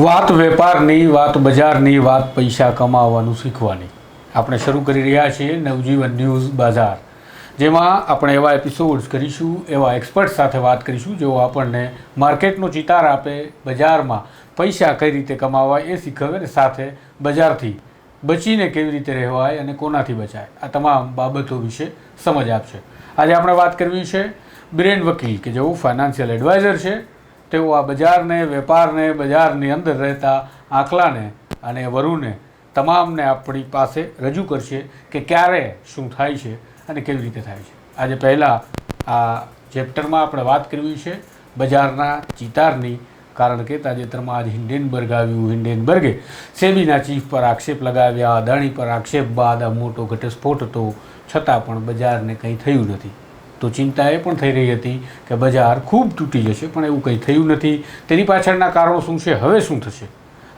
વાત વેપારની, વાત બજારની, વાત પૈસા કમાવાનું શીખવાની. આપણે શરૂ કરી રહ્યા છીએ નવજીવન ન્યૂઝ બજાર, જેમાં આપણે એવા એપિસોડ્સ કરીશું, એવા એક્સપર્ટ સાથે વાત કરીશું, જેઓ આપણને માર્કેટનો ચિતાર આપે, બજારમાં પૈસા કઈ રીતે કમાવાય એ શીખવે અને સાથે બજારથી બચીને કેવી રીતે રહેવાય અને કોનાથી બચાય, આ તમામ બાબતો વિશે સમજ આપશે. આજે આપણે વાત કરવી છે બ્રેન વકીલ, કે જેઓ ફાઇનાન્શિયલ એડવાઇઝર છે. તેઓ આ બજારને, વેપારને, બજારની અંદર રહેતા આંકલાને અને વરુને તમામને આપણી પાસે રજૂ કરશે કે ક્યારે શું થાય છે અને કેવી રીતે થાય છે. આજે પહેલાં આ ચેપ્ટરમાં આપણે વાત કરવી છે બજારના ચિતારની, કારણ કે તાજેતરમાં આજ હિન્ડેનબર્ગ આવ્યું. હિન્ડેનબર્ગે સેબીના ચીફ પર આક્ષેપ લગાવ્યા, અદાણી પર આક્ષેપ બાદ આ મોટો ઘટસ્ફોટ હતો. છતાં પણ બજારને કંઈ થયું નથી. તો ચિંતા એ પણ થઈ રહી હતી કે બજાર ખૂબ તૂટી જશે પણ એવું કંઈ થયું નથી. તેની પાછળના કારણો શું છે? હવે શું થશે?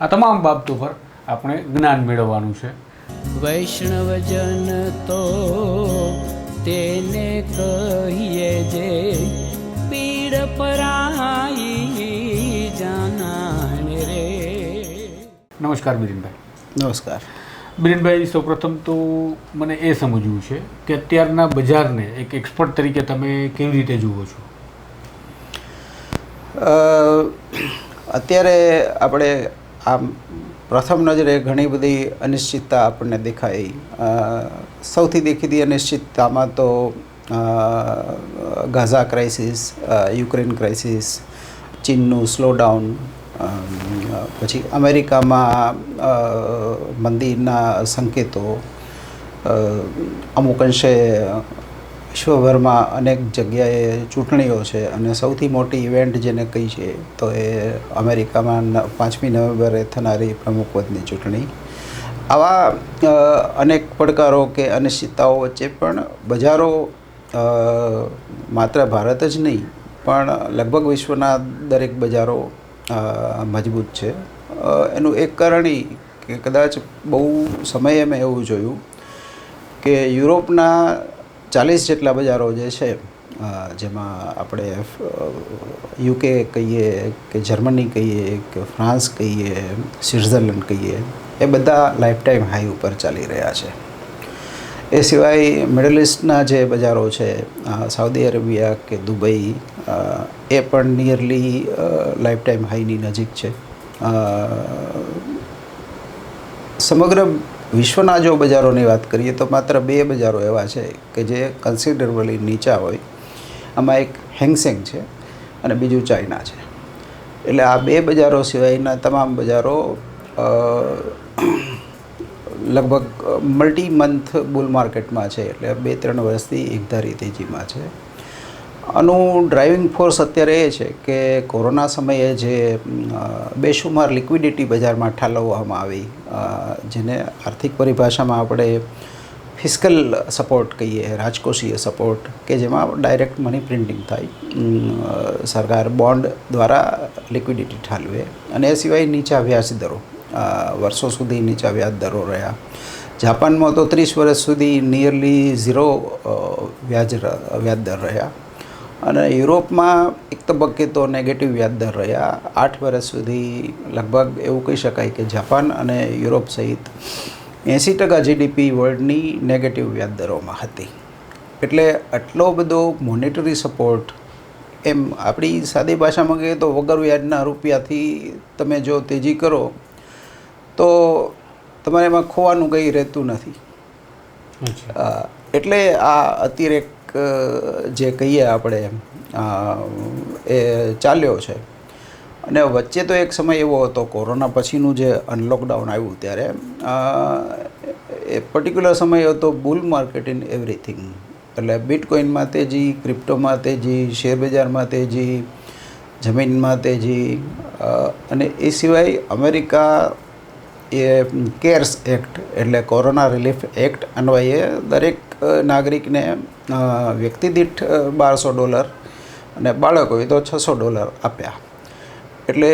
આ તમામ બાબતો પર આપણે જ્ઞાન મેળવવાનું છે. વૈષ્ણવજન તો તેને કહીએ જે પીડ પરાઈ જાનાને રે. નમસ્કાર બિરેનભાઈ. નમસ્કાર. બિરેનભાઈ, સૌપ્રથમ તો મને એ સમજવું છે કે અત્યારના બજારને એક એક્સપર્ટ તરીકે તમે કેવી રીતે જુઓ છો? અત્યારે આપણે આમ પ્રથમ નજરે ઘણી બધી અનિશ્ચિતતા આપણને દેખાઈ. સૌથી દેખીતી અનિશ્ચિતતામાં તો ગાઝા ક્રાઇસિસ યુક્રેન ક્રાઇસિસ, ચીનનું સ્લોડાઉન પછી અમેરિકામાં મંદિરના સંકેતો અમુક અંશે વિશ્વભરમાં અનેક જગ્યાએ ચૂંટણીઓ છે અને સૌથી મોટી ઇવેન્ટ જેને કહી છે તો એ અમેરિકામાં પાંચમી નવેમ્બરે થનારી પ્રમુખપદની ચૂંટણી. આવા અનેક પડકારો કે અનિશ્ચિતતાઓ વચ્ચે પણ બજારો માત્ર ભારત જ નહીં, પણ લગભગ વિશ્વના દરેક બજારો મજબૂત છે. એનું એક કારણ ઈ કે કદાચ બહુ સમયે મેં એવું જોયું કે યુરોપના ચાલીસ જેટલા બજારો જે છે જેમાં આપણે યુકે કહીએ કે જર્મની કહીએ કે ફ્રાન્સ કહીએ, સ્વિટ્ઝરલેન્ડ કહીએ, એ બધા લાઈફ ટાઈમ હાઈ ઉપર ચાલી રહ્યા છે. એ સિવાય મિડલ ઇસ્ટના જે બજારો છે સાઉદી અરેબિયા કે દુબઈ એ પણ નિયરલી લાઈફ ટાઈમ હાઈની નજીક છે. સમગ્ર વિશ્વના જો બજારોની વાત કરીએ તો માત્ર બે બજારો એવા છે કે જે કન્સિડરેબલી નીચા હોય. આમાં એક હેંગસેંગ છે અને બીજું ચાઇના છે. એટલે આ બે બજારો સિવાયના તમામ બજારો લગભગ મલ્ટી મંથ બુલ માર્કેટમાં છે. એટલે બે ત્રણ વર્ષથી એકધારી તેજીમાં છે. આનું ડ્રાઇવિંગ ફોર્સ અત્યારે એ છે કે કોરોના સમયે જે બેશુમાર લિક્વિડિટી બજારમાં ઠાલવવામાં આવી જેને આર્થિક પરિભાષામાં આપણે ફિસ્કલ સપોર્ટ કહીએ, રાજકોષીય સપોર્ટ કે જેમાં ડાયરેક્ટ મની પ્રિન્ટિંગ થાય સરકાર બોન્ડ દ્વારા લિક્વિડિટી ઠાલવે. અને એ સિવાય નીચા વ્યાજ દરો વર્ષો સુધી નીચા વ્યાજ દરો રહ્યા. જાપાનમાં તો ત્રીસ વર્ષ સુધી નિયરલી ઝીરો વ્યાજ વ્યાજ દર રહ્યા. અને યુરોપમાં એક તબક્કે તો નેગેટિવ વ્યાજદર રહ્યા. આઠ વર્ષ સુધી લગભગ એવું કહી શકાય કે જાપાન અને યુરોપ સહિત એંસી ટકા જીડીપી વર્લ્ડની નેગેટિવ વ્યાજદરોમાં હતી. એટલે આટલો બધો મોનિટરી સપોર્ટ એમ આપણી સાદી ભાષામાં કહીએ તો વગર વ્યાજના રૂપિયાથી તમે જો તેજી કરો તો તમારે એમાં ખોવાનું કંઈ રહેતું નથી. એટલે આ અતિરેક જે કહીએ આપણે એ ચાલ્યો છે. અને વચ્ચે તો એક સમય એવો હતો, કોરોના પછીનું જે અનલોકડાઉન આવ્યું ત્યારે એ પર્ટિક્યુલર સમય હતો બુલ માર્કેટ ઇન એવરીથિંગ. એટલે બિટકોઇનમાં તેજી ક્રિપ્ટોમાં તેજી શેરબજારમાં તેજી જમીનમાં તેજી અને એ સિવાય અમેરિકા એ કેર્સ એક્ટ એટલે કોરોના રિલીફ એક્ટ અન્વયે દરેક નાગરિકને વ્યક્તિ દીઠ બારસો ડોલર અને બાળક હોય તો છસો ડોલર આપ્યા. એટલે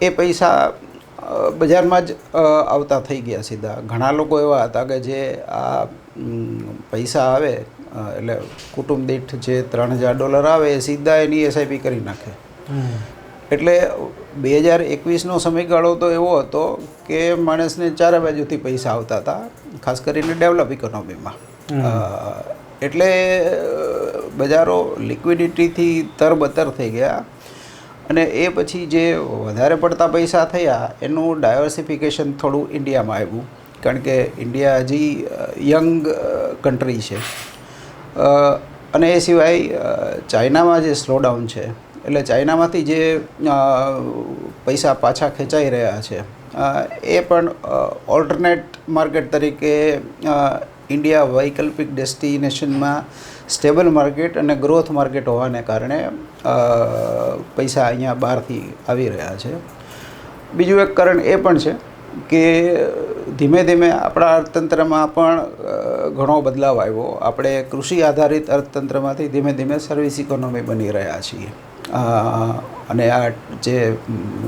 એ પૈસા બજારમાં જ આવતા થઈ ગયા સીધા. ઘણા લોકો એવા હતા કે જે આ પૈસા આવે એટલે કુટુંબ દીઠ જે ત્રણ હજાર ડોલર આવે એ સીધા એની એસઆઈપી કરી નાખે. એટલે બે હજાર એકવીસનો સમયગાળો તો એવો હતો કે માણસને ચારે બાજુથી પૈસા આવતા હતા ખાસ કરીને ડેવલપ ઇકોનોમીમાં. એટલે બજારો લિક્વિડિટીથી તરબતર થઈ ગયા અને એ પછી જે વધારે પડતા પૈસા થયા એનું ડાયવર્સિફિકેશન થોડું ઇન્ડિયામાં આવ્યું. કારણ કે ઇન્ડિયા હજી યંગ કન્ટ્રી છે. અને એ સિવાય ચાઇનામાં જે સ્લોડાઉન છે એટલે ચાઇનામાંથી જે પૈસા પાછા ખેંચાઈ રહ્યા છે એ પણ ઓલ્ટરનેટ માર્કેટ તરીકે ઇન્ડિયા વૈકલ્પિક ડેસ્ટિનેશનમાં સ્ટેબલ માર્કેટ અને ગ્રોથ માર્કેટ હોવાને કારણે પૈસા અહીંયા બહારથી આવી રહ્યા છે. બીજું એક કારણ એ પણ છે કે ધીમે ધીમે આપણા અર્થતંત્રમાં પણ ઘણો બદલાવ આવ્યો. આપણે કૃષિ આધારિત અર્થતંત્રમાંથી ધીમે ધીમે સર્વિસ ઇકોનોમી બની રહ્યા છીએ. અને આ જે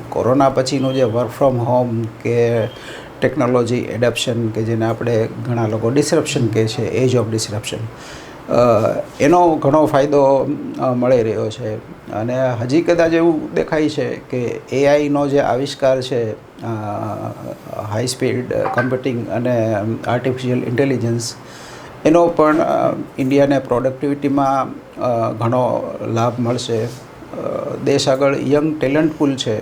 કોરોના પછીનું જે વર્ક ફ્રોમ હોમ કે ટેકનોલોજી એડપ્શન કે જેને આપણે ઘણા લોકો ડિસરપ્શન કહે છે એજ ઓફ ડિસરપ્શન એનો ઘણો ફાયદો મળી રહ્યો છે. અને હજી કદાચ એવું દેખાય છે કે એઆઈનો જે આવિષ્કાર છે હાઈ સ્પીડ કમ્પ્યુટિંગ અને આર્ટિફિશિયલ ઇન્ટેલિજન્સ એનો પણ ઇન્ડિયાને પ્રોડક્ટિવિટીમાં ઘણો લાભ મળશે. દેશ આગળ યંગ ટેલેન્ટ પુલ છે.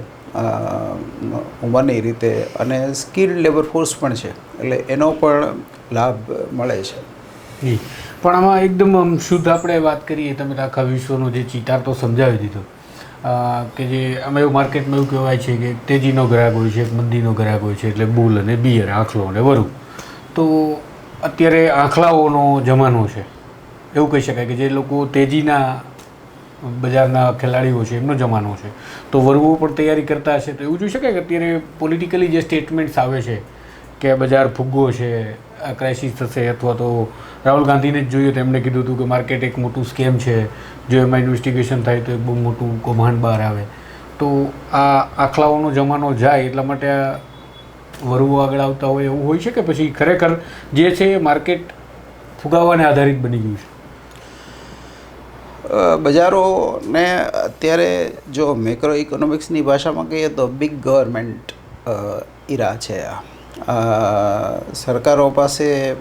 ઉંમરની રીતે અને સ્કિલ્ડ લેબર ફોર્સ પણ છે. એટલે એનો પણ લાભ મળે છે. પણ આમાં એકદમ શુદ્ધ આપણે વાત કરીએ તમે આખા વિશ્વનો જે ચિતાર તો સમજાવી દીધો. કે જે અમે એવું માર્કેટમાં એવું કહેવાય છે કે તેજીનો ગ્રાહક હોય છે, એક મંદીનો ગ્રાહક હોય છે, એટલે બુલ અને બિયર, આંખલો અને વરુ. તો અત્યારે આંખલાઓનો જમાનો છે. એવું કહી શકાય કે જે લોકો તેજીના બજારના ખેલાડીઓ છે, એમનો જમાનો છે. તો વર્ગો પણ તૈયારી કરતા હશે તો એવું જોઈ શકાય કે અત્યારે પોલિટિકલી જે સ્ટેટમેન્ટ્સ આવે છે કે બજાર ફુગ્ગો છે, આ ક્રાઇસિસ થશે અથવા તો રાહુલ ગાંધીને જ જોઈએ તો એમણે કીધું હતું કે માર્કેટ એક મોટું સ્કેમ છે. જો એમાં ઇન્વેસ્ટિગેશન થાય તો એક બહુ મોટું કૌભાંડ બહાર આવે. તો આ આખલાઓનો જમાનો જાય એટલા માટે આ વરવું આગળ આવતા હોય એવું હોય છે કે પછી ખરેખર જે છે એ માર્કેટ ફુગાવાને આધારિત બની ગયું છે. બજારોને અત્યારે જો મેક્રો ઇકોનોમિક્સની ભાષામાં કહીએ તો બિગ ગવર્મેન્ટ ઈરા છે આ. સરકારો પાસે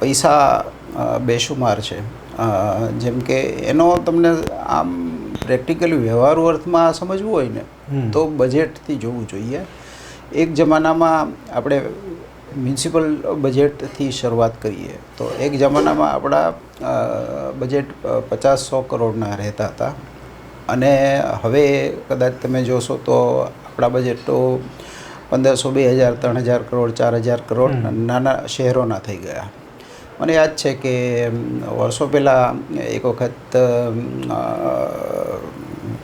પૈસા બેશુમાર છે. જેમ કે એનો તમને આમ પ્રેક્ટિકલી વ્યવહારુ અર્થમાં સમજવું હોય ને તો બજેટથી જોવું જોઈએ. એક જમાનામાં આપણે મ્યુનિસિપલ બજેટથી શરૂઆત કરીએ. તો એક જમાનામાં આપણા બજેટ પચાસ સો કરોડના રહેતા હતા. અને હવે કદાચ તમે જોશો તો આપણા બજેટ તો પંદરસો બે હજાર ત્રણ હજાર કરોડ ચાર હજાર કરોડ નાના શહેરોના થઈ ગયા. મને યાદ છે કે વર્ષો પહેલાં એક વખત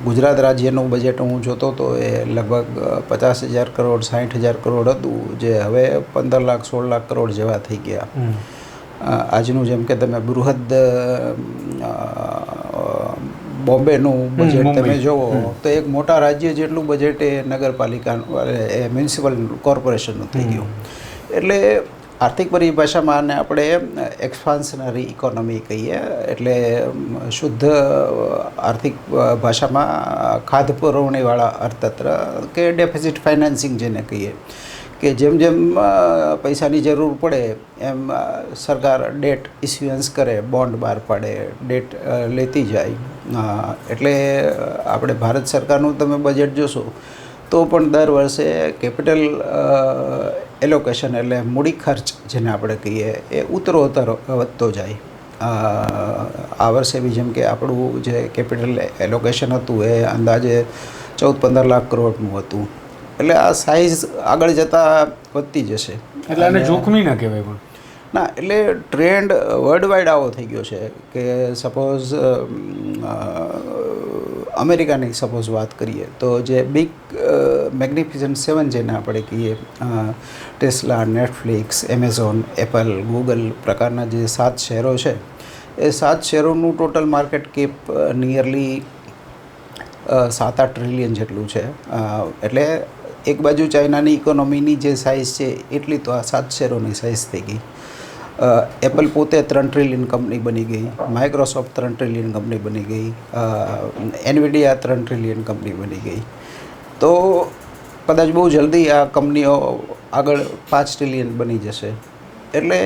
ગુજરાત રાજ્યનું બજેટ હું જોતો તો એ લગભગ પચાસ હજાર કરોડ સાઠ હજાર કરોડ હતું જે હવે પંદર લાખ સોળ લાખ કરોડ જેવા થઈ ગયા. આજનું જેમ કે તમે બૃહદ બોમ્બેનું બજેટ તમે જોવો તો એક મોટા રાજ્ય જેટલું બજેટ એ નગરપાલિકાનું એ મ્યુનિસિપલ કોર્પોરેશનનું થઈ ગયું. એટલે આર્થિક પરિભાષામાં આને આપણે એક્સપાન્શનરી ઇકોનોમી કહીએ, એટલે શુદ્ધ આર્થિક ભાષામાં ખાધ પુરવણીવાળા અર્થતંત્ર કે ડેફિસિટ ફાઇનાન્સિંગ જેને કહીએ, કે જેમ જેમ પૈસાની જરૂર પડે એમ સરકાર ડેટ ઇસ્યુઅન્સ કરે બોન્ડ બહાર પાડે ડેટ લેતી જાય. એટલે આપણે ભારત સરકારનું તમે બજેટ જોશો તો પણ દર વર્ષે કેપિટલ એલોકેશન એટલે મૂડી ખર્ચ જેને આપણે કહીએ એ ઉત્તરોત્તર વધતો જાય. આ વર્ષે બી જેમ કે આપણું જે કેપિટલ એલોકેશન હતું એ અંદાજે ચૌદ પંદર લાખ કરોડનું હતું. એટલે આ સાઇઝ આગળ જતાં વધતી જશે. એટલે આને જોખમી ના કહેવાય પણ. ના એટલે ટ્રેન્ડ વર્લ્ડ વાઇડ આવો થઈ ગયો છે કે સપોઝ અમેરિકાની સપોઝ વાત કરીએ, તો જે બિગ મેગ્નિફિઝન્ટ સેવન જેને આપણે કહીએ Tesla Netflix Amazon Apple Google પ્રકારના જે સાત શહેરો છે, એ સાત શેરોનું ટોટલ માર્કેટ કેપ નિયરલી સાત આઠ ટ્રિલિયન જેટલું છે. એટલે એક બાજુ ચાઇનાની ઇકોનોમીની જે સાઇઝ છે, એટલી તો આ સાત શેરોની સાઇઝ થઈ ગઈ. એપલ પોતે ત્રણ ટ્રિલિયન કંપની બની ગઈ માઇક્રોસોફ્ટ ત્રણ ટ્રિલિયન કંપની બની ગઈ એનવીડિયા ત્રણ ટ્રિલિયન કંપની બની ગઈ. તો કદાચ બહુ જલ્દી આ કંપનીઓ આગળ પાંચ ટ્રિલિયન બની જશે. એટલે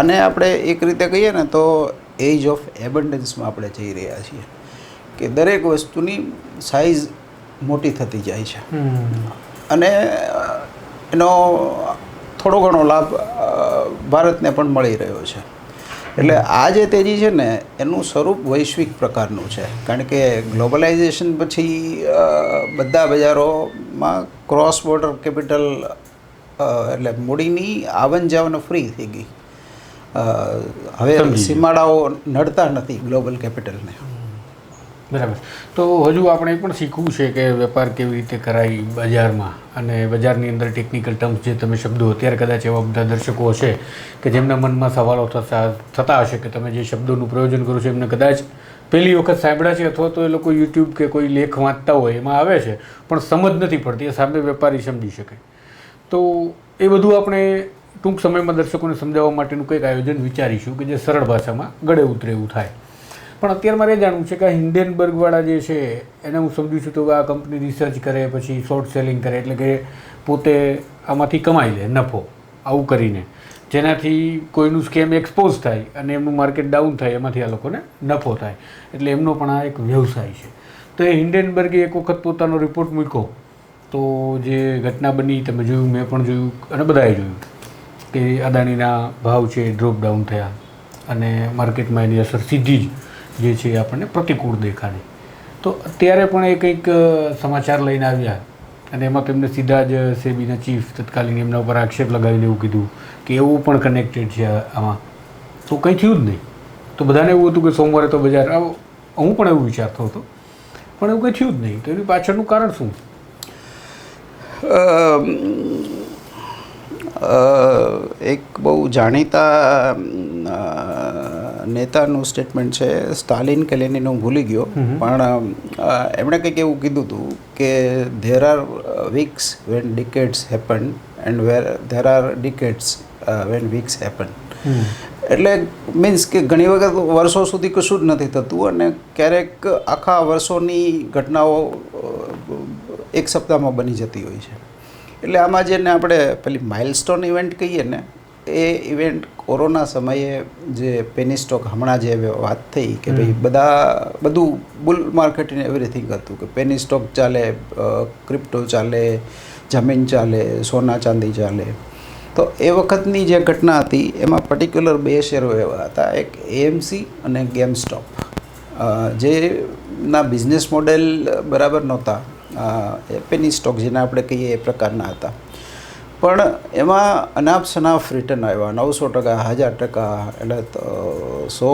આને આપણે એક રીતે કહીએ ને તો એજ ઓફ એબન્ડન્સમાં આપણે જઈ રહ્યા છીએ કે દરેક વસ્તુની સાઇઝ મોટી થતી જાય છે. અને એનો થોડો ઘણો લાભ ભારતને પણ મળી રહ્યો છે. એટલે આ જે તેજી છે ને એનું સ્વરૂપ વૈશ્વિક પ્રકારનું છે. કારણ કે ગ્લોબલાઇઝેશન પછી બધા બજારોમાં ક્રોસ બોર્ડર કેપિટલ એટલે મૂડીની આવન જાવન ફ્રી થઈ ગઈ. હવે સીમાડાઓ નડતા નથી ગ્લોબલ કેપિટલને. બરાબર. તો હજુ આપણે એ પણ શીખવું છે કે વેપાર કેવી રીતે કરાય બજારમાં અને બજારની અંદર ટેકનિકલ ટર્મ્સ જે તમે શબ્દો અત્યારે કદાચ એવા બધા દર્શકો હશે કે જેમના મનમાં સવાલો થતા થતા હશે કે તમે જે શબ્દોનું પ્રયોજન કરો છો એમને કદાચ પહેલી વખત સાંભળ્યા છે અથવા તો એ લોકો યુટ્યુબ કે કોઈ લેખ વાંચતા હોય એમાં આવે છે, પણ સમજ નથી પડતી, એ સામે વેપારી સમજી શકે. તો એ બધું આપણે ટૂંક સમયમાં દર્શકોને સમજાવવા માટેનું કંઈક આયોજન વિચારીશું કે જે સરળ ભાષામાં ગળે ઉતરે એવું થાય. પણ અત્યારે મારે જાણવું છે કે હિન્ડેનબર્ગવાળા જે છે, એને હું સમજુ છું તો આ કંપની રિસર્ચ કરે, પછી શોર્ટ સેલિંગ કરે, એટલે કે પોતે આમાંથી કમાઈ લે નફો, આવું કરીને. જેનાથી કોઈનું સ્કેમ એક્સપોઝ થાય અને એમનું માર્કેટ ડાઉન થાય, એમાંથી આ લોકોને નફો થાય. એટલે એમનો પણ આ એક વ્યવસાય છે. તો એ હિન્ડેનબર્ગે એક વખત પોતાનો રિપોર્ટ મૂક્યો. તો જે ઘટના બની, તમે જોયું, મેં પણ જોયું, અને બધાએ જોયું કે અદાણીના ભાવ છે ડ્રોપ ડાઉન થયા. અને માર્કેટમાં એની અસર સીધી જ જે છે એ આપણને પ્રતિકૂળ દેખાડી. તો અત્યારે પણ એ કંઈક સમાચાર લઈને આવ્યા અને એમાં તેમને સીધા જ સેબીના ચીફ તત્કાલીન એમના ઉપર આક્ષેપ લગાવીને એવું કીધું કે એવું પણ કનેક્ટેડ છે આમાં. તો કંઈ થયું જ નહીં. તો બધાને એવું હતું કે સોમવારે તો બજાર હું પણ એવું વિચારતો હતો. પણ એવું કંઈ થયું જ નહીં. તો એની પાછળનું કારણ શું? એક બહુ જાણીતા નેતાનું સ્ટેટમેન્ટ છે સ્ટાલિન કે લેનિન હું ભૂલી ગયો. પણ એમણે કંઈક એવું કીધું હતું કે there are weeks when decades happen and where there are decades when weeks happen એટલે મીન્સ કે ઘણી વખત વર્ષો સુધી કશું જ નથી થતું અને ક્યારેક આખા વર્ષોની ઘટનાઓ એક સપ્તાહમાં બની જતી હોય છે. એટલે આમાં જેને આપણે પેલી માઇલસ્ટોન ઇવેન્ટ કહીએ ને એ ઇવેન્ટ કોરોના સમયે જે પેની સ્ટોક હમણાં જે વાત થઈ કે ભાઈ બધા બધું બુલ માર્કેટિંગ એવરીથિંગ હતું કે પેની સ્ટોક ચાલે ક્રિપ્ટો ચાલે જમીન ચાલે સોના ચાંદી ચાલે. તો એ વખતની જે ઘટના હતી એમાં પર્ટિક્યુલર બે શેરો એવા હતા. એક એએમસી અને ગેમ ગેમસ્ટોપ જેના બિઝનેસ મોડેલ બરાબર નહોતા. પેની સ્ટોક જેને આપણે કહીએ એ પ્રકારના હતા. પણ એમાં અનાપ શનાફ રિટર્ન આવ્યા. નવસો ટકા હજાર ટકા એટલે તો સો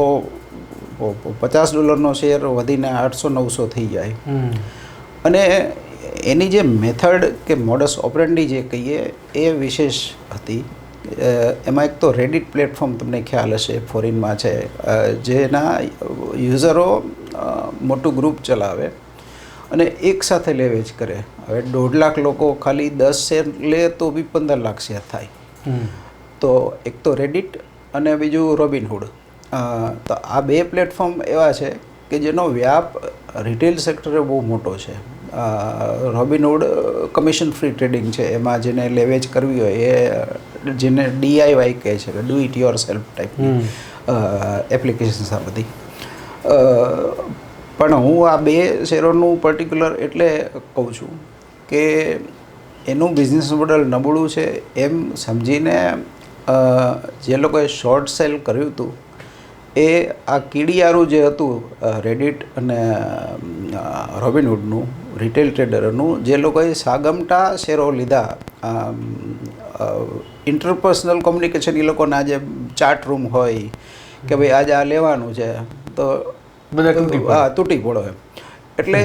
પચાસ ડોલરનો શેર વધીને આઠસો નવસો થઈ જાય. અને એની જે મેથડ કે મોડસ ઓપરેન્ડી જે કહીએ એ વિશેષ હતી. એમાં એક તો રેડિટ પ્લેટફોર્મ તમને ખ્યાલ હશે ફોરિનમાં છે. જેના યુઝરો મોટું ગ્રુપ ચલાવે. અને એક સાથે લે વેચ કરે. હવે દોઢ લાખ લોકો ખાલી દસ શેર લે તો બી પંદર લાખ શેર થાય. તો એક તો રેડિટ અને બીજું રોબિનહુડ તો આ બે પ્લેટફોર્મ એવા છે કે જેનો વ્યાપ રિટેલ સેક્ટરે બહુ મોટો છે. રોબિનહુડ કમિશન ફ્રી ટ્રેડિંગ છે. એમાં જેને લેવેજ કરવી હોય એ જેને ડીઆઈવાય કહે છે કે do it yourself type applications આ બધી. પણ હું આ બે શેરોનું પર્ટિક્યુલર એટલે કહું છું કે એનું બિઝનેસ મોડલ નબળું છે એમ સમજીને જે લોકોએ શોર્ટ સેલ કર્યું હતું, એ આ કીડિયારું જે હતું રેડિટ અને રોબિનહુડનું રિટેલ ટ્રેડરનું જે લોકોએ સાગમટા શેરો લીધા ઇન્ટરપર્સનલ કોમ્યુનિકેશન એ લોકોના જે ચાર્ટ રૂમ હોય, કે ભાઈ આજે આ લેવાનું છે, તો બધા હા તૂટી પડો એમ. એટલે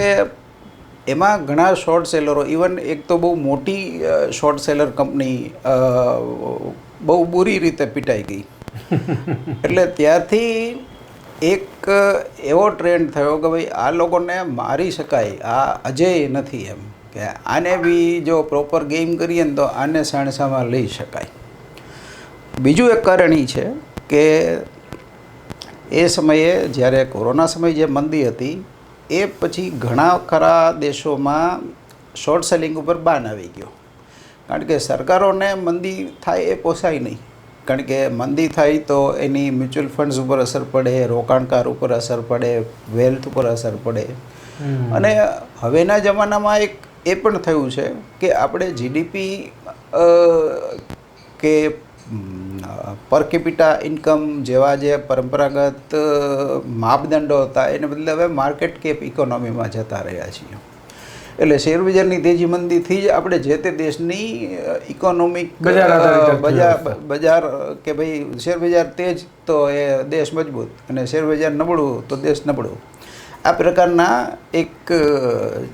એમાં ઘણા શોર્ટ સેલરો ઇવન એક તો બહુ મોટી શોર્ટ સેલર કંપની બહુ બુરી રીતે પીટાઈ ગઈ. એટલે ત્યારથી એક એવો ટ્રેન્ડ થયો કે ભાઈ આ લોકોને મારી શકાય આ અજય નથી એમ. કે આને બી જો પ્રોપર ગેમ કરીએ ને તો આને સાણસામાં લઈ શકાય. બીજું એક કારણ એ છે કે એ સમયે જ્યારે કોરોના સમય જે મંદી હતી એ પછી ઘણા ખરા દેશોમાં શોર્ટ સેલિંગ ઉપર બાન આવી ગયો. કારણ કે સરકારોને મંદી થાય એ પોસાય નહીં. કારણ કે મંદી થાય તો એની મ્યુચ્યુઅલ ફંડ્સ ઉપર અસર પડે રોકાણકાર ઉપર અસર પડે વેલ્થ ઉપર અસર પડે. અને હવેના જમાનામાં એક એ પણ થયું છે કે આપણે જીડીપી કે પર કેપિટા ઇન્કમ જેવા જે પરંપરાગત માપદંડો હતા એને બદલે હવે માર્કેટ કેપ ઇકોનોમીમાં જતા રહ્યા છીએ. એટલે શેર બજારની તેજી મંદીથી જ આપણે જે તે દેશની ઇકોનોમિક બજાર બજાર કે ભાઈ શેર બજાર તેજ તો એ દેશ મજબૂત અને શેર બજાર નબળું તો દેશ નબળું. આ પ્રકારના એક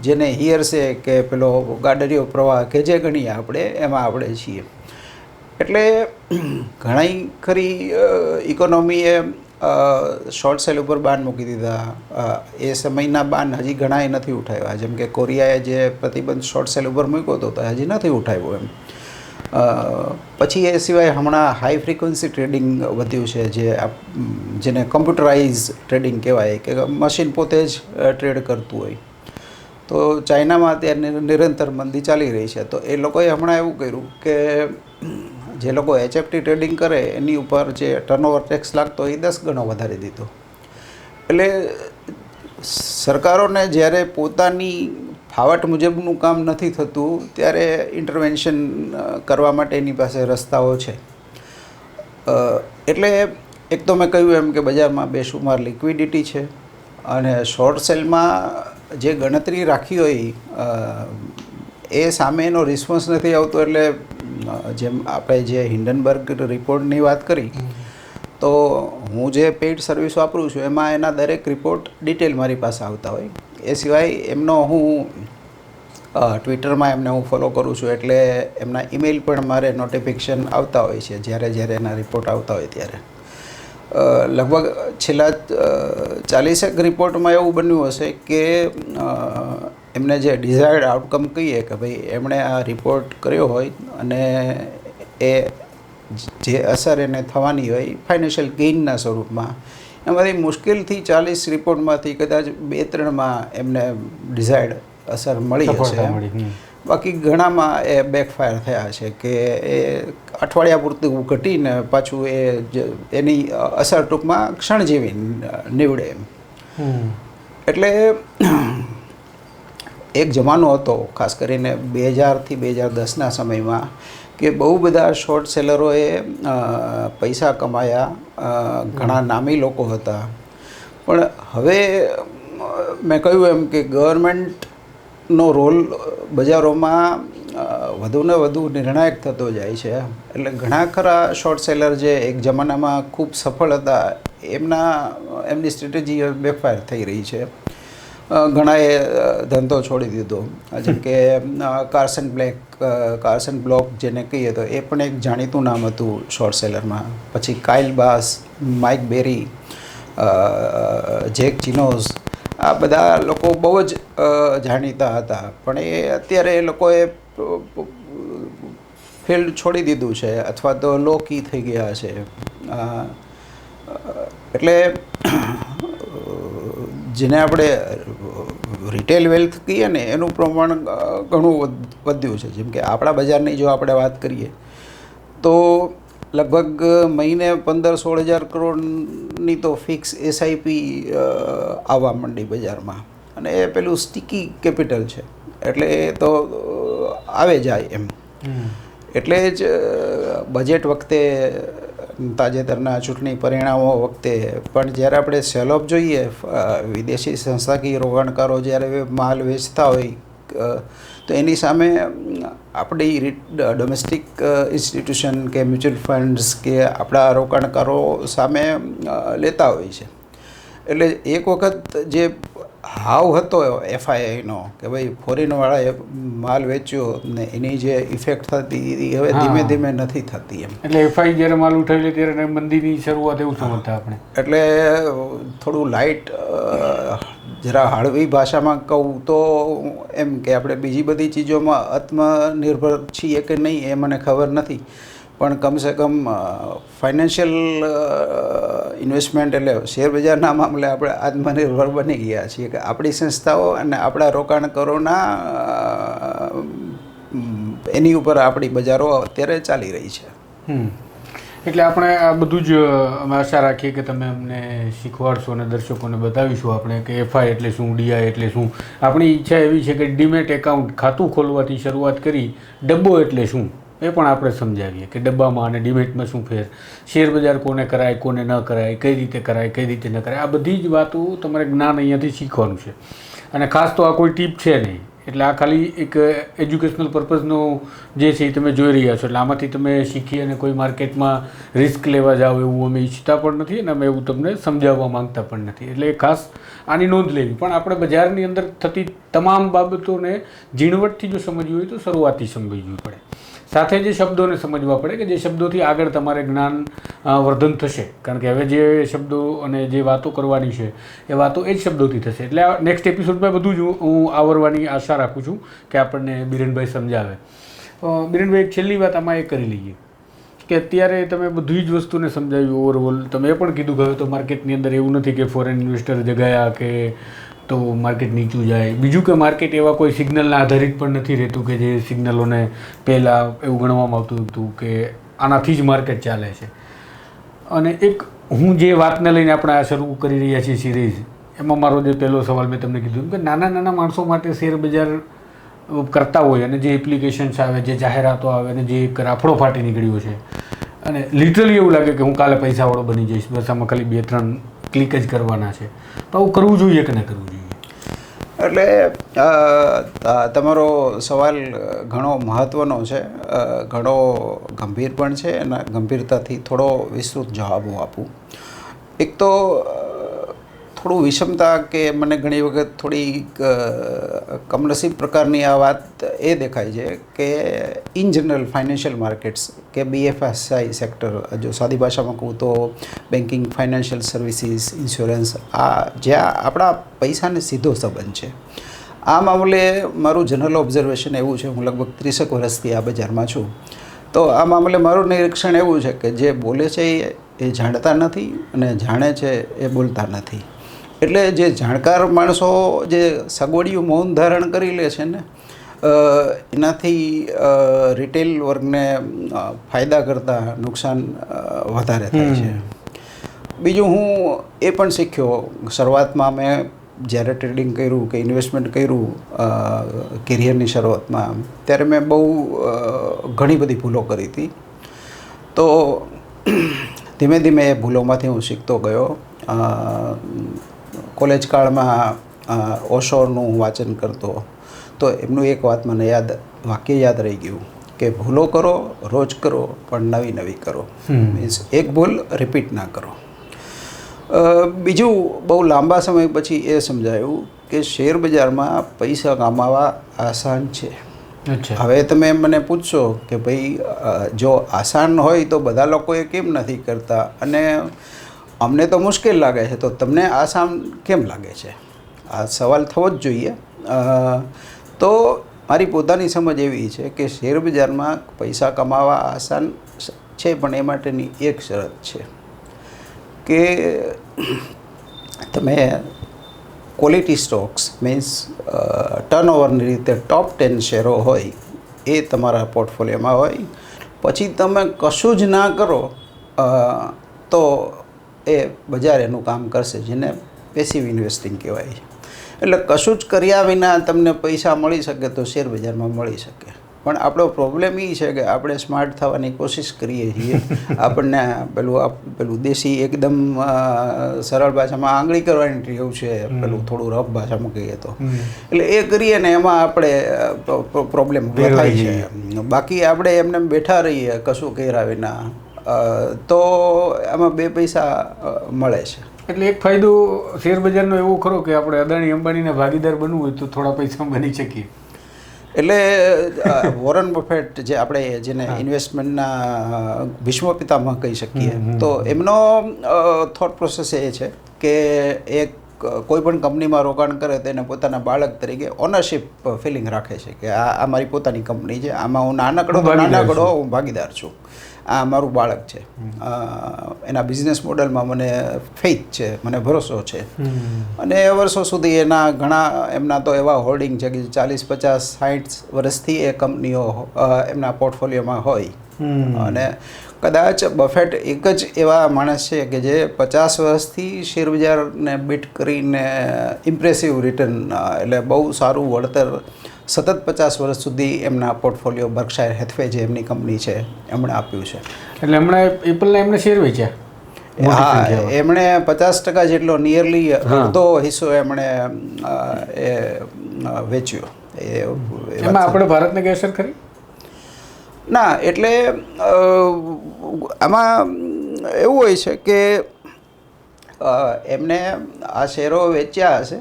જેને હિયર છે કે પેલો ગાડરિયો પ્રવાહ કે જે ગણીએ આપણે એમાં આપણે છીએ. એટલે ઘણી ખરી ઇકોનોમીએ શોર્ટ સેલ ઉપર બાન મૂકી દીધા. એ સમયના બાન હજી ઘણાએ નથી ઉઠાવ્યા. જેમ કે કોરિયાએ જે પ્રતિબંધ શોર્ટ સેલ ઉપર મૂક્યો હતો તો હજી નથી ઉઠાવ્યો એમ. પછી એ સિવાય હમણાં હાઈ ફ્રિકવન્સી ટ્રેડિંગ વધ્યું છે, જે જેને કમ્પ્યુટરાઇઝ ટ્રેડિંગ કહેવાય, કે મશીન પોતે જ ટ્રેડ કરતું હોય. તો ચાઇનામાં અત્યારે નિરંતર મંદી ચાલી રહી છે. તો એ લોકોએ હમણાં એવું કર્યું કે જે લોકો એચએફટી ટ્રેડિંગ કરે, એની ઉપર જે ટર્નઓવર ટેક્સ લાગતો એ દસ ગણો વધારી દીધો. એટલે સરકારોને જ્યારે પોતાની ફાવટ મુજબનું કામ નથી થતું, ત્યારે ઇન્ટરવેન્શન કરવા માટે એની પાસે રસ્તાઓ છે. એટલે એક તો મેં કહ્યું એમ કે બજારમાં બેશુમાર લિક્વિડિટી છે અને શોર્ટ સેલમાં જે ગણતરી રાખી હોય એ સામે એનો રિસ્પોન્સ નથી આવતો, એટલે જેમ આપણે જે હિન્ડનબર્ગ રિપોર્ટની વાત કરી, તો હું જે પેઇડ સર્વિસ વાપરું છું, એમાં એના દરેક રિપોર્ટ ડિટેલ મારી પાસે આવતા હોય. એ સિવાય એમનો હું ટ્વિટરમાં એમને હું ફોલો કરું છું, એટલે એમના ઈમેલ પણ મારે નોટિફિકેશન આવતા હોય છે, જ્યારે જ્યારે એના રિપોર્ટ આવતા હોય ત્યારે. લગભગ છેલ્લા ચાલીસેક રિપોર્ટમાં એવું બન્યું હશે કે એમને જે ડિઝાયર્ડ આઉટકમ કહીએ કે ભાઈ એમણે આ રિપોર્ટ કર્યો હોય અને એ જે અસર એને થવાની હોય ફાઇનાન્શિયલ ગેઇનના સ્વરૂપમાં એમાંથી મુશ્કેલથી ચાલીસ રિપોર્ટમાંથી કદાચ બે ત્રણમાં એમને ડિઝાયર્ડ અસર મળી હશે. બાકી ઘણામાં એ બેકફાયર થયા છે કે એ અઠવાડિયા પૂરતું ઘટીને પાછું એ એની અસર ટૂંકમાં ક્ષણજીવી નીવડે એમ. એટલે એક જમાનો હતો, ખાસ કરીને બે હજારથી બે હજાર દસના સમયમાં, કે બહુ બધા શોર્ટ સેલરોએ પૈસા કમાયા ઘણા નામી લોકો હતા. પણ હવે, મેં કહ્યું એમ કે ગવર્મેન્ટનો રોલ બજારોમાં વધુ વધુને વધુ નિર્ણાયક થતો જાય છે. એટલે ઘણા ખરા શોર્ટ સેલર જે એક જમાનામાં ખૂબ સફળ હતા, એમના, એમની સ્ટ્રેટેજી બેફાયર થઈ રહી છે. ઘણાએ ધંધો છોડી દીધો. જેમ કે કાર્સન બ્લેક કાર્સન બ્લોક જેને કહીએ તો એ પણ એક જાણીતું નામ હતું શોર્ટ સેલરમાં પછી કાઇલ બાસ માઇક બેરી જેક ચિનોઝ આ બધા લોકો બહુ જ જાણીતા હતા. પણ એ અત્યારે એ લોકોએ ફિલ્ડ છોડી દીધું છે અથવા તો લો કી થઈ ગયા છે. એટલે જેને આપણે રિટેલ વેલ્થ કહીએ ને એનું પ્રમાણ ઘણું વધ્યું છે. જેમ કે આપણા બજારની જો આપણે વાત કરીએ તો લગભગ મહિને પંદર સોળ હજાર કરોડની તો ફિક્સ એસઆઈપી આવવા માંડી બજારમાં. અને એ પેલું સ્ટીકી કેપિટલ છે. એટલે એ તો આવે જાય એમ. એટલે જ બજેટ વખતે તાજેતરના ચૂંટણી પરિણામો વખતે. પણ જ્યારે આપણે સેલોપ જોઈએ વિદેશી સંસ્થાકીય રોકાણકારો જ્યારે માલ વેચતા હોય તો એની સામે આપણી ડોમેસ્ટિક ઇન્સ્ટિટ્યુશન કે મ્યુચ્યુઅલ ફંડ્સ કે આપણા રોકાણકારો સામે લેતા હોય છે. એટલે એક વખત જે હાવ હતો એફઆઈઆઈનો કે ભાઈ ફોરેનવાળાએ માલ વેચ્યો ને એની જે ઇફેક્ટ થતી હવે ધીમે ધીમે નથી થતી એમ. એટલે એફઆઈ જ્યારે માલ ઉઠાવી લે ત્યારે મંદીની શરૂઆત એવું સમજતા આપણે. એટલે થોડું લાઇટ જરા હળવી ભાષામાં કહું તો એમ કે આપણે બીજી બધી ચીજોમાં આત્મનિર્ભર છીએ કે નહીં એ મને ખબર નથી. પણ કમસે કમ ફાઇનાન્શિયલ ઇન્વેસ્ટમેન્ટ એટલે શેરબજારના મામલે આપણે આત્મનિર્ભર બની ગયા છીએ કે આપણી સંસ્થાઓ અને આપણા રોકાણકારોના એની ઉપર આપણી બજારો અત્યારે ચાલી રહી છે. એટલે આપણે આ બધું જ અમે આશા રાખીએ કે તમે અમને શીખવાડશો અને દર્શકોને બતાવીશું આપણે કે એફઆઈ એટલે શું, ડીઆઈ એટલે શું. આપણી ઈચ્છા એવી છે કે ડીમેટ એકાઉન્ટ ખાતું ખોલવાથી શરૂઆત કરી, ડબ્બો એટલે શું. એ પણ આપણે સમજાવીએ કે ડબ્બામાં અને ડિમેટમાં શું ફેર? શેર બજાર કોને કરાય, કોને ન કરાય, કઈ રીતે કરાય, કઈ રીતે ન કરાય? આ બધી જ વાતો તમારે જ્ઞાન અહીંયાથી શીખવાનું છે. અને ખાસ તો આ કોઈ ટીપ છે નહીં. એટલે આ ખાલી એક એજ્યુકેશનલ પર્પઝનો જે છે એ તમે જોઈ રહ્યા છો. એટલે આમાંથી તમે શીખી અને કોઈ માર્કેટમાં રિસ્ક લેવા જાઓ એવું અમે ઈચ્છતા પણ નથી અને અમે એવું તમને સમજાવવા માંગતા પણ નથી. એટલે ખાસ આની નોંધ લેવી. પણ આપણે બજારની અંદર થતી તમામ બાબતોને ઝીણવટથી જો સમજવી હોય તો શરૂઆતથી સમજવી પડે. સાથે જે શબ્દોને સમજવા પડે કે જે શબ્દોથી આગળ તમારે જ્ઞાન વર્ધન થશે. કારણ કે હવે જે શબ્દો અને જે વાતો કરવાની છે, એ વાતો એ જ શબ્દોથી થશે. એટલે આ નેક્સ્ટ એપિસોડમાં બધું જ હું- આવરવાની આશા રાખું છું કે આપણને બિરેનભાઈ સમજાવે. બિરેનભાઈ, એક છેલ્લી વાત આમાં એ કરી લઈએ કે અત્યારે તમે બધી જ વસ્તુને સમજાવ્યું ઓવરઓલ તમે એ પણ કીધું કે હવે તો માર્કેટની અંદર એવું નથી કે ફોરેન ઇન્વેસ્ટર જગાયા કે તો માર્કેટ નીચું જાય. બીજું કે માર્કેટ એવા કોઈ સિગ્નલના આધારિત પણ નથી રહેતું કે જે સિગ્નલોને પહેલાં એવું ગણવામાં આવતું હતું કે આનાથી જ માર્કેટ ચાલે છે. અને એક હું જે વાતને લઈને આપણે આ શરૂ કરી રહ્યા છીએ સિરીઝ એમાં મારો જે પહેલો સવાલ મેં તમને કીધું કે નાના નાના માણસો માટે શેર બજાર કરતા હોય અને જે એપ્લિકેશન્સ આવે, જે જાહેરાતો આવે અને જે એક રાફડો ફાટી નીકળ્યો છે. અને લિટરલી એવું લાગે કે હું કાલે પૈસાવાળો બની જઈશ, બસ આમાં ખાલી બે ત્રણ ક્લિક જ કરવાના છે. તો આવું કરવું જોઈએ કે ન કરવું જોઈએ? એટલે તમારો સવાલ ઘણો મહત્ત્વનો છે. ઘણો ગંભીર પણ છે અને ગંભીરતાથી થોડો વિસ્તૃત જવાબ આપું. એક તો થોડું વિષમતા કે મને ઘણી વખત થોડી કમનસીબ પ્રકારની આ વાત એ દેખાય છે કે ઇન જનરલ ફાઇનાન્શિયલ માર્કેટ્સ કે બીએફએસઆઈ સેક્ટર જો સાદી ભાષામાં કહું તો બેન્કિંગ ફાઇનાન્શિયલ સર્વિસીસ ઇન્સ્યોરન્સ આ જ્યાં આપણા પૈસાને સીધો સંબંધ છે. આ મામલે મારું જનરલ ઓબ્ઝર્વેશન એવું છે, હું લગભગ ત્રીસેક વર્ષથી આ બજારમાં છું. તો આ મામલે મારું નિરીક્ષણ એવું છે કે જે બોલે છે એ જાણતા નથી અને જાણે છે એ બોલતા નથી. એટલે જે જાણકાર માણસો જે સગવડિયું મૌન ધારણ કરી લે છે ને એનાથી રિટેલ વર્ગને ફાયદા કરતાં નુકસાન વધારે થાય છે. બીજું હું એ પણ શીખ્યો. શરૂઆતમાં મેં જ્યારે ટ્રેડિંગ કર્યું કે ઇન્વેસ્ટમેન્ટ કર્યું કેરિયરની શરૂઆતમાં ત્યારે મેં બહુ ઘણી બધી ભૂલો કરી હતી. તો ધીમે ધીમે એ ભૂલોમાંથી હું શીખતો ગયો. કોલેજ કાળમાં ઓશોરનું વાંચન કરતો. તો એમનું એક વાત મને યાદ વાક્ય યાદ રહી ગયું કે ભૂલો કરો રોજ કરો પણ નવી નવી કરો. મીન્સ એક ભૂલ રિપીટ ના કરો. બીજું બહુ લાંબા સમય પછી એ સમજાયું કે શેર બજારમાં પૈસા કમાવા આસાન છે. હવે તમે મને પૂછશો કે ભાઈ જો આસાન હોય તો બધા લોકોએ કેમ નથી કરતા? અને અમને તો મુશ્કેલ લાગે છે. તો તમને આસાન કેમ લાગે છે? આ સવાલ થવો જ જોઈએ. તો મારી પોતાની સમજ એવી છે કે શેર બજારમાં પૈસા કમાવા આસાન છે, પણ એ માટેની એક શરત છે કે તમે ક્વોલિટી સ્ટોક્સ મીન્સ ટર્નઓવરની રીતે ટોપ ટેન શેરો હોય એ તમારા પોર્ટફોલિયોમાં હોય. પછી તમે કશું જ ના કરો તો એ બજાર એનું કામ કરશે જેને પેસિવ ઇન્વેસ્ટિંગ કહેવાય છે. એટલે કશું જ કર્યા વિના તમને પૈસા મળી શકે તો શેર બજારમાં મળી શકે. પણ આપણો પ્રોબ્લેમ એ છે કે આપણે સ્માર્ટ થવાની કોશિશ કરીએ છીએ. આપણને પેલું આપ પેલું દેશી એકદમ સરળ ભાષામાં આંગળી કરવાની ટેવ છે પેલું થોડું રફ ભાષામાં કહીએ તો. એટલે એ કરીએ ને એમાં આપણે પ્રોબ્લેમ ઊભો થાય છે. બાકી આપણે એમને બેઠા રહીએ કશું કર્યા વિના. તો આમાં બે પૈસા મળે છે. એટલે એક ફાયદો શેરબજારનો એવો ખરો કે આપણે અદાણી અંબાણીના ભાગીદાર બનવું હોય તો થોડા પૈસા બની શકીએ. એટલે વોરન બફેટ જે આપણે જેને ઇન્વેસ્ટમેન્ટના વિશ્વ પિતામાં કહી શકીએ. તો એમનો થોટ પ્રોસેસ એ છે કે એક કોઈ પણ કંપનીમાં રોકાણ કરે તેને પોતાના બાળક તરીકે ઓનરશિપ ફિલિંગ રાખે છે કે આ મારી પોતાની કંપની છે આમાં હું નાનકડો તો નાનકડો હું ભાગીદાર છું. આ મારું બાળક છે. એના બિઝનેસ મોડલમાં મને ફેઇથ છે મને ભરોસો છે. અને એ વર્ષો સુધી એના ઘણા એમના તો એવા હોલ્ડિંગ છે કે ચાલીસ પચાસ સાઠ વર્ષથી એ કંપનીઓ એમના પોર્ટફોલિયોમાં હોય. અને કદાચ બફેટ એક જ એવા માણસ છે કે જે પચાસ વર્ષથી શેરબજારને બીટ કરીને ઇમ્પ્રેસિવ રિટર્ન એટલે બહુ સારું વળતર સતત પચાસ વર્ષ સુધી એમના પોર્ટફોલિયો બર્કશાયર હેથવે જે એમની કંપની છે એમણે આપ્યું છે. એટલે હમણાં એપલને એમને શેર વેચ્યા? હા એમણે પચાસ ટકા જેટલો નિયરલી. અડધો હિસ્સો એમણે એ વેચ્યો. એમાં આપણે ભારતને કઈ અસર કરી? ના એટલે આમાં એવું હોય છે કે એમને આ શેરો વેચ્યા હશે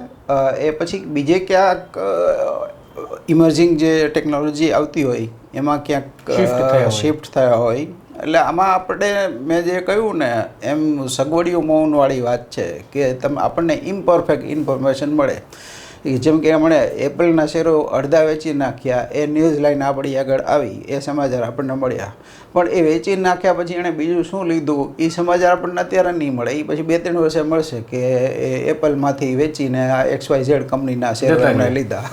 એ પછી બીજે ક્યાંક ઇમર્જિંગ જે ટેકનોલોજી આવતી હોય એમાં ક્યાંક. શિફ્ટ થયા હોય એટલે આમાં આપણે મેં જે કહ્યું ને એમ સગવડિયું મૌનવાળી વાત છે કે તમે આપણને ઇમ્પરફેક્ટ ઇન્ફોર્મેશન મળે જેમ કે એમણે એપલના શેરો અડધા વેચી નાખ્યા એ ન્યૂઝ લાઈન આપણી આગળ આવી એ સમાચાર આપણને મળ્યા. પણ એ વેચી નાખ્યા પછી એણે બીજું શું લીધું? એ સમાચાર આપણને અત્યારે નહીં મળે. એ પછી બે ત્રણ વર્ષે મળશે કે એ એપલમાંથી વેચીને આ એક્સ વાય ઝેડ કંપનીના શેરો એમણે લીધા.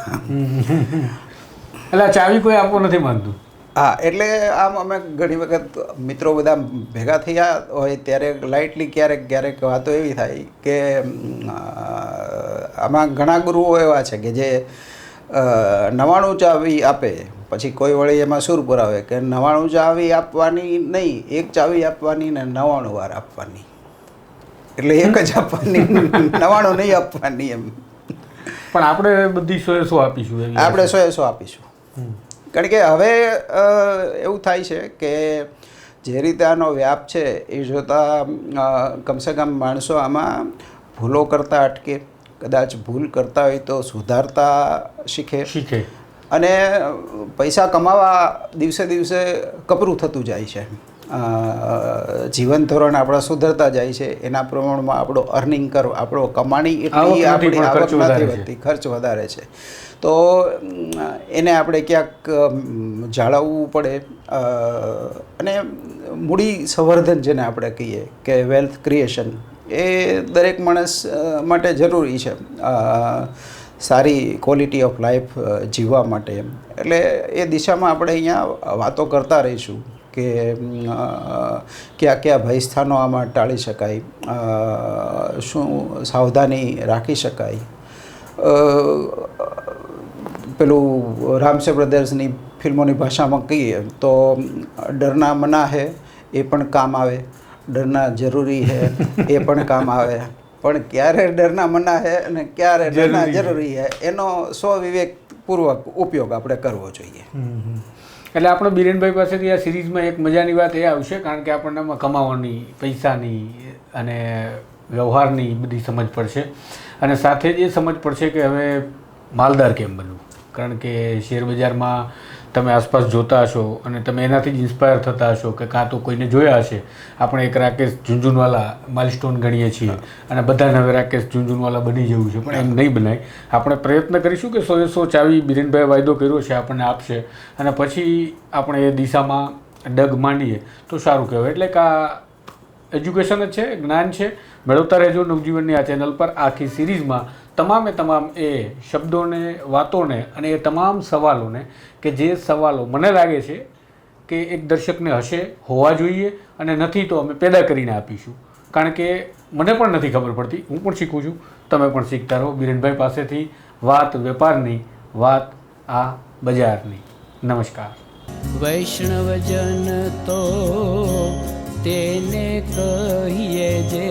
એટલે ચાવી કોઈ આપવું નથી માંગતું હા એટલે આમ અમે ઘણી વખત મિત્રો બધા ભેગા થયા હોય ત્યારે લાઇટલી ક્યારેક ક્યારેક વાતો એવી થાય કે આમાં ઘણા ગુરુઓ એવા છે કે જે નવાણું ચાવી આપે પછી કોઈ વળી એમાં સુર પુરાવે કે નવાણું ચાવી આપવાની નહીં એક ચાવી આપવાની ને નવાણું વાર આપવાની. એટલે એક જ આપવાની નવાણું નહીં આપવાની એમ. પણ આપણે બધી સો સો આપીશું આપણે સો સો આપીશું. કારણ કે હવે એવું થાય છે કે જે રીતે આનો વ્યાપ છે એ જોતાં કમસે કમ માણસો આમાં ભૂલો કરતા અટકે. કદાચ ભૂલ કરતા હોય તો સુધારતા શીખે. શીખે. અને પૈસા કમાવા દિવસે દિવસે કપરું થતું જાય છે. જીવન ધોરણ આપણા સુધરતા જાય છે. એના પ્રમાણમાં આપણો અર્નિંગ કરો આપણો કમાણી એટલી આપણી ખર્ચ આવક નથી વધતી ખર્ચ વધારે છે. તો એને આપણે ક્યાંક જાળવવું પડે. અને મૂડી સંવર્ધન જેને આપણે કહીએ કે વેલ્થ ક્રિએશન એ દરેક માણસ માટે જરૂરી છે. સારી ક્વોલિટી ઓફ લાઈફ જીવવા માટે. એટલે એ દિશામાં આપણે અહીંયા વાતો કરતા રહીશું કે કયા કયા ભયસ્થાનો આમાં ટાળી શકાય. શું સાવધાની રાખી શકાય. પેલું રામસે બ્રદર્સની ફિલ્મોની ભાષામાં કહીએ તો ડરના મના હે એ પણ કામ આવે. ડરના જરૂરી હે એ પણ કામ આવે. પણ ક્યારે ડરના મના હે અને ક્યારે ડરના જરૂરી હે. જરૂરી હે એનો સ્વવિવેકપૂર્વક ઉપયોગ આપણે કરવો જોઈએ. એટલે આપણે બિરેનભાઈ પાસેથી આ સિરીઝમાં એક મજાની વાત એ આવશે કારણ કે આપણને એમાં કમાવાની પૈસાની અને વ્યવહારની બધી સમજ પડશે. અને સાથે જ એ સમજ પડશે કે હવે માલદાર કેમ બનવું? કારણ કે શેર બજારમાં તમે આસપાસ જોતા હશો અને તમે એનાથી જ ઇન્સ્પાયર થતા હશો કે કાં તો કોઈને જોયા હશે. આપણે એક રાકેશ ઝુંઝુનવાલા માઇલસ્ટોન ગણીએ છીએ અને બધાને હવે રાકેશ ઝુંઝુનવાલા બની જવું છે, પણ એમ નહીં બનાય. આપણે પ્રયત્ન કરીશું કે સો એ સો ચાવી બિરેનભાઈ વાયદો કર્યો છે, આપણને આપશે અને પછી આપણે એ દિશામાં ડગ માંડીએ. તો સારું કહેવાય. એટલે કે આ એજ્યુકેશન જ છે, જ્ઞાન છે. મેળવતા રહેજો નવજીવનની આ ચેનલ પર. આખી સિરીઝમાં તમામે તમામ એ શબ્દોને, વાતોને અને એ તમામ સવાલોને કે જે સવાલો મને લાગે છે કે એક દર્શકને હશે, હોવા જોઈએ અને નથી તો અમે પેદા કરીને આપીશું. કારણ કે મને પણ નથી ખબર પડતી, હું પણ શીખું છું. તમે પણ શીખતા રહો. બિરેનભાઈ પાસેથી વાત વેપારની વાત આ બજારની. નમસ્કાર. વૈષ્ણવજન તો તેને કહીએ જે